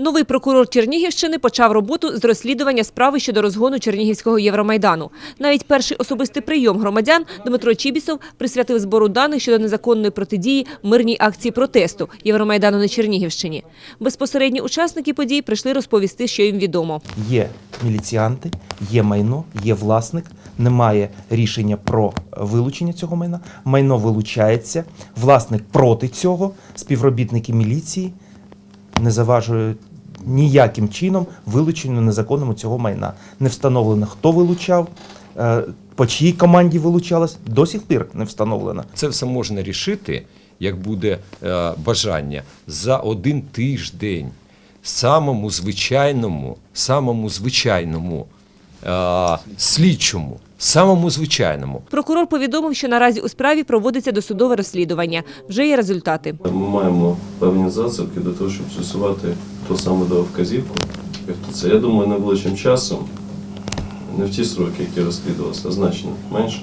Новий прокурор Чернігівщини почав роботу з розслідування справи щодо розгону Чернігівського Євромайдану. Навіть перший особистий прийом громадян Дмитро Чібісов присвятив збору даних щодо незаконної протидії мирній акції протесту Євромайдану на Чернігівщині. Безпосередні учасники подій прийшли розповісти, що їм відомо. Є міліціанти, є майно, є власник. Немає рішення про вилучення цього майна. Майно вилучається. Власник проти цього. Співробітники міліції не заважують ніяким чином вилученню незаконному цього майна. Не встановлено, хто вилучав, е, по чиїй команді вилучалось, до сих пір не встановлено. Це все можна рішити, як буде е, бажання, за один тиждень. Самому звичайному, самому звичайному е, слідчому, самому звичайному. Прокурор повідомив, що наразі у справі проводиться досудове розслідування. Вже є результати. Ми маємо певні засобки для того, щоб з'ясувати, хто саме дав вказівку. хто це. Я думаю, найближчим часом, не в ті сроки, які розслідувалися, а значно менше,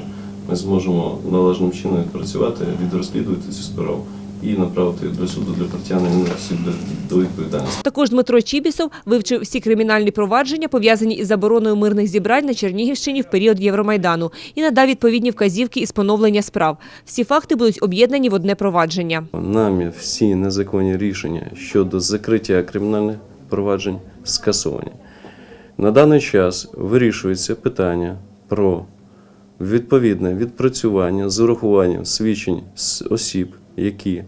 ми зможемо належним чином відпрацювати, відрозслідувати цю справу і направити до суду для притягнення осіб до, до відповідальності. Також Дмитро Чібісов вивчив всі кримінальні провадження, пов'язані із забороною мирних зібрань на Чернігівщині в період Євромайдану, і надав відповідні вказівки із поновлення справ. Всі факти будуть об'єднані в одне провадження. Нами всі незаконні рішення щодо закриття кримінальних проваджень скасовані. На даний час вирішується питання про відповідне відпрацювання з урахуванням свідчень осіб, які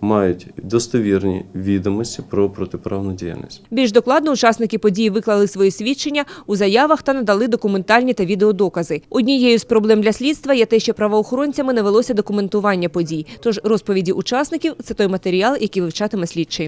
мають достовірні відомості про протиправну діяльність. Більш докладно учасники події виклали свої свідчення у заявах та надали документальні та відеодокази. Однією з проблем для слідства є те, що правоохоронцями не велося документування подій. Тож розповіді учасників це той матеріал, який вивчатиме слідчий.